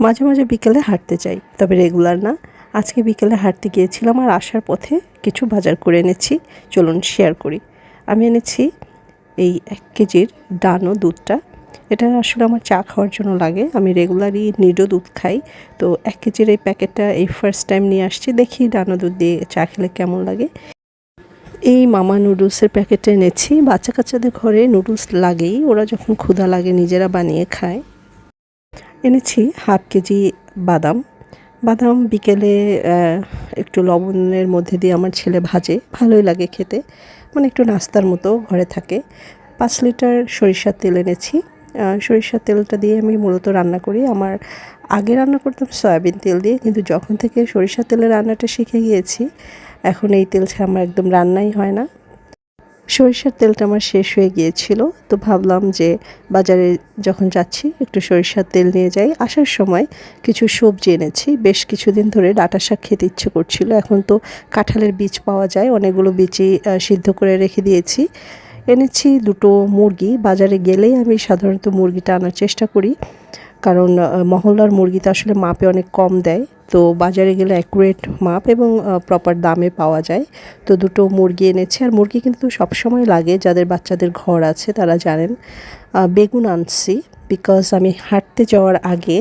মাঝে মাঝে বিকেলে হাঁটতে যাই তবে রেগুলার না। আজকে বিকেলে হাঁটতে গিয়েছিলাম আর আসার পথে কিছু বাজার করে এনেছি। চলুন শেয়ার করি। আমি এনেছি এই এক কেজির ডানো দুধটা। এটা আসলে আমার চা খাওয়ার জন্য লাগে। আমি রেগুলারই নিডো দুধ খাই। তো এক কেজির এই প্যাকেটটা এই ফার্স্ট টাইম নিয়ে আসছি। দেখি ডানো দুধ দিয়ে চা খেলে কেমন লাগে। এই মামা নুডলসের প্যাকেটটা এনেছি। বাচ্চা কাচ্চাদের ঘরে নুডলস লাগেই। ওরা যখন ক্ষুধা লাগে নিজেরা বানিয়ে খায়। এনেছি হাফ কেজি বাদাম। বাদাম বিকেলে একটু লবণের মধ্যে দিয়ে আমার ছেলে ভাজে। ভালোই লাগে খেতে। মানে একটু নাস্তার মতো ঘরে থাকে। পাঁচ লিটার সরিষার তেল এনেছি। সরিষার তেলটা দিয়ে আমি মূলত রান্না করি। আমার আগে রান্না করতাম সয়াবিন তেল দিয়ে, কিন্তু যখন থেকে সরিষার তেলের রান্নাটা শিখে গিয়েছি, এখন এই তেল ছাড়া আমার একদম রান্নাই হয় না। সরিষার তেলটা আমার শেষ হয়ে গিয়েছিল, তো ভাবলাম যে বাজারে যখন যাচ্ছি একটু সরিষার তেল নিয়ে যাই। আসার সময় কিছু সবজি এনেছি, বেশ কিছুদিন ধরে ডাটা শাক খেতে ইচ্ছে করছিল। এখন তো কাঁঠালের বীজ পাওয়া যায়, অনেকগুলো বীজই সিদ্ধ করে রেখে দিয়েছি। এনেছি দুটো মুরগি, বাজারে গেলেই আমি সাধারণত মুরগিটা আনার চেষ্টা করি। কারণ মহল্লার মুরগিতে আসলে মাপে অনেক কম দেয়। তো বাজারে গেলে অ্যাকুরেট মাপ এবং প্রপার দামে পাওয়া যায়। তো দুটো মুরগি এনেছে আর মুরগি কিন্তু সবসময় লাগে, যাদের বাচ্চাদের ঘর আছে তারা জানেন। বেগুন আনছি বিকজ আমি হাঁটতে যাওয়ার আগে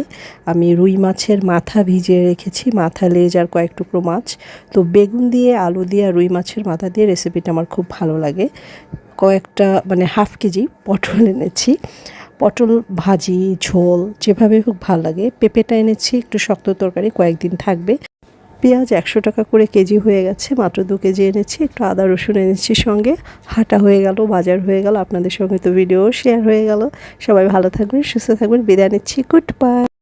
আমি রুই মাছের মাথা ভিজিয়ে রেখেছি, মাথা লেজ আর কয়েক টুকরো মাছ। তো বেগুন দিয়ে, আলু দিয়ে আর রুই মাছের মাথা দিয়ে রেসিপিটা আমার খুব ভালো লাগে। কয়েকটা মানে হাফ কেজি পটল এনেছি। পটল ভাজি, ঝোল, যেভাবে হোক ভালো লাগে। পেঁপেটা এনেছি, একটু শক্ত তরকারি, কয়েকদিন থাকবে। পেঁয়াজ একশো টাকা করে কেজি হয়ে গেছে, মাত্র দু কেজি এনেছি। একটু আদা, রসুন এনেছি সঙ্গে। হাঁটা হয়ে গেল, বাজার হয়ে গেল, আপনাদের সঙ্গে তো ভিডিও শেয়ার হয়ে গেল। সবাই ভালো থাকবেন, সুস্থ থাকবেন। বিদায় নিচ্ছি গুড বাই